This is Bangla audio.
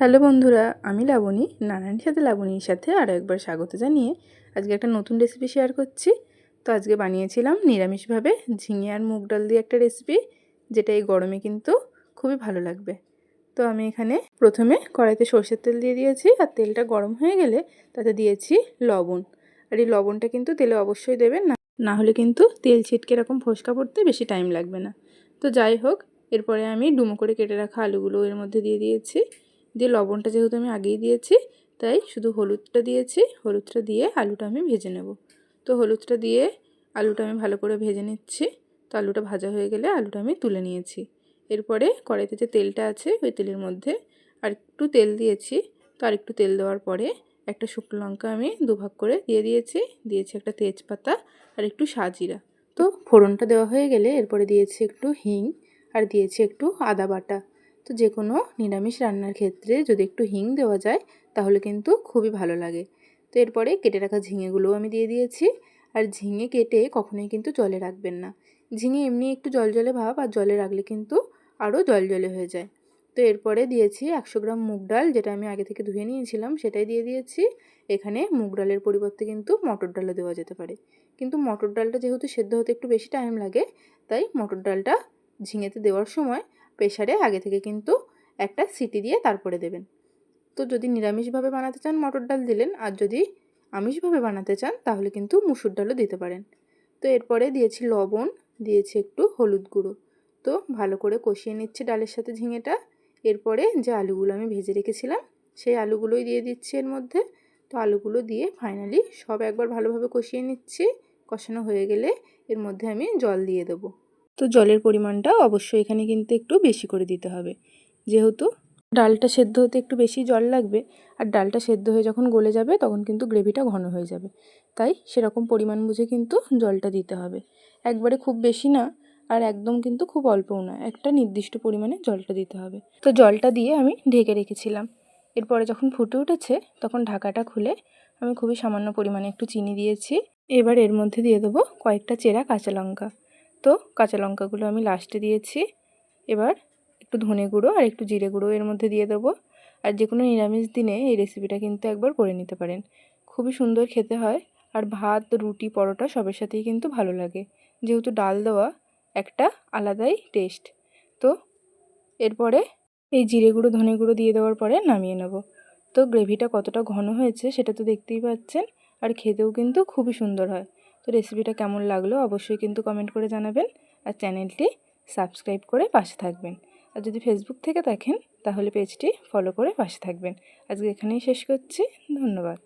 হ্যালো বন্ধুরা, আমি লাবণী, নানানির সাথে লাবণীর সাথে আরও একবার স্বাগত জানিয়ে আজকে একটা নতুন রেসিপি শেয়ার করছি। তো আজকে বানিয়েছিলাম নিরামিষভাবে ঝিঙে আর মুগ ডাল দিয়ে একটা রেসিপি যেটা এই গরমে কিন্তু খুবই ভালো লাগবে। তো আমি এখানে প্রথমে কড়াইতে সর্ষের তেল দিয়ে দিয়েছি, আর তেলটা গরম হয়ে গেলে তাতে দিয়েছি লবণ। আর এই লবণটা কিন্তু তেলে অবশ্যই দেবেন, না না হলে কিন্তু তেল ছিটকে এরকম ফোসকা পড়তে বেশি টাইম লাগবে না। তো যাই হোক, এরপরে আমি ডুমো করে কেটে রাখা আলুগুলো এর মধ্যে দিয়ে দিয়েছি। দিয়ে লবণটা যেহেতু আমি আগেই দিয়েছি, তাই শুধু হলুদটা দিয়েছি, হলুদটা দিয়ে আলুটা আমি ভেজে নেব। তো হলুদটা দিয়ে আলুটা আমি ভালো করে ভেজে নিচ্ছি, তো আলুটা ভাজা হয়ে গেলে আলুটা আমি তুলে নিয়েছি। এরপরে কড়াইতে যে তেলটা আছে, ওই তেলের মধ্যে আর একটু তেল দিয়েছি, তো আর একটু তেল দেওয়ার পরে একটা শুকনো লঙ্কা আমি দুভাগ করে দিয়ে দিয়েছি দিয়েছি একটা তেজপাতা আর একটু সাজিরা। তো ফোড়নটা দেওয়া হয়ে গেলে এরপরে দিয়েছি একটু হিং আর দিয়েছি একটু আদা বাটা। তো যে কোনো নিরামিষ রান্নার ক্ষেত্রে যদি একটু হিং দেওয়া যায়, তাহলে কিন্তু খুবই ভালো লাগে। তো এরপরে কেটে রাখা ঝিঙেগুলোও আমি দিয়ে দিয়েছি। আর ঝিঙে কেটে কখনোই কিন্তু জলে রাখবেন না। ঝিঙে এমনি একটু জল জলে ভাব, আর জলে রাখলে কিন্তু আরও জল জলে হয়ে যায়। তো এরপরে দিয়েছি একশো গ্রাম মুগ ডাল, যেটা আমি আগে থেকে ধুয়ে নিয়েছিলাম, সেটাই দিয়ে দিয়েছি। এখানে মুগ ডালের পরিবর্তে কিন্তু মটর ডালও দেওয়া যেতে পারে। কিন্তু মটর ডালটা যেহেতু সেদ্ধ হতে একটু বেশি টাইম লাগে, তাই মটর ডালটা ঝিঙেতে দেওয়ার সময় প্রেশারে আগে থেকে কিন্তু একটা সিটি দিয়ে তারপরে দেবেন। তো যদি নিরামিষভাবে বানাতে চান, মটর ডাল দিলেন, আর যদি আমিষভাবে বানাতে চান, তাহলে কিন্তু মুসুর ডালও দিতে পারেন। তো এরপরে দিয়েছি লবণ, দিয়েছি একটু হলুদ গুঁড়ো। তো ভালো করে কষিয়ে নিচ্ছি ডালের সাথে ঝিঙেটা। এরপরে যে আলুগুলো আমি ভেজে রেখেছিলাম, সেই আলুগুলোই দিয়ে দিচ্ছি এর মধ্যে। তো আলুগুলো দিয়ে ফাইনালি সব একবার ভালোভাবে কষিয়ে নিচ্ছি। কষানো হয়ে গেলে এর মধ্যে আমি জল দিয়ে দেবো। তো জলের পরিমাণটা অবশ্যই এখানে কিন্তু একটু বেশি করে দিতে হবে। যেহেতু ডালটা সেদ্ধ হতে একটু বেশি জল লাগবে, আর ডালটা সেদ্ধ হয়ে যখন গলে যাবে তখন কিন্তু গ্রেভিটা ঘন হয়ে যাবে। তাই সেরকম পরিমাণ বুঝে কিন্তু জলটা দিতে হবে। একবারে খুব বেশি না, আর একদম কিন্তু খুব অল্পও না, একটা নির্দিষ্ট পরিমাণে জলটা দিতে হবে। তো জলটা দিয়ে আমি ঢেকে রেখেছিলাম। এরপরে যখন ফুটে উঠেছে তখন ঢাকাটা খুলে আমি খুবই সামান্য পরিমাণে একটু চিনি দিয়েছি। এবার এর মধ্যে দিয়ে দেবো কয়েকটা চেরা কাঁচা লঙ্কা। তো কাঁচা লঙ্কাগুলো আমি লাস্টে দিয়েছি। এবার একটু ধনে গুঁড়ো আর একটু জিরে গুঁড়ো এর মধ্যে দিয়ে দেবো। আর যে কোনো নিরামিষ দিনে এই রেসিপিটা কিন্তু একবার করে নিতে পারেন। খুবই সুন্দর খেতে হয় আর ভাত, রুটি, পরোটা সবের সাথেই কিন্তু ভালো লাগে। যেহেতু ডাল দেওয়া একটা আলাদাই টেস্ট তো এরপরে এই জিরে গুঁড়ো, ধনে গুঁড়ো দিয়ে দেওয়ার পরে নামিয়ে নেব। তো গ্রেভিটা কতটা ঘন হয়েছে সেটা তো দেখতেই পাচ্ছেন। আর খেতেও কিন্তু খুবই সুন্দর হয়। তো রেসিপিটা কেমন লাগল অবশ্যই কিন্তু কমেন্ট করে জানাবেন আর চ্যানেলটি সাবস্ক্রাইব করে পাশে থাকবেন। আর যদি ফেসবুক থেকে দেখেন তাহলে পেজটি ফলো করে পাশে থাকবেন। আজকে এখানেই শেষ করছি। ধন্যবাদ।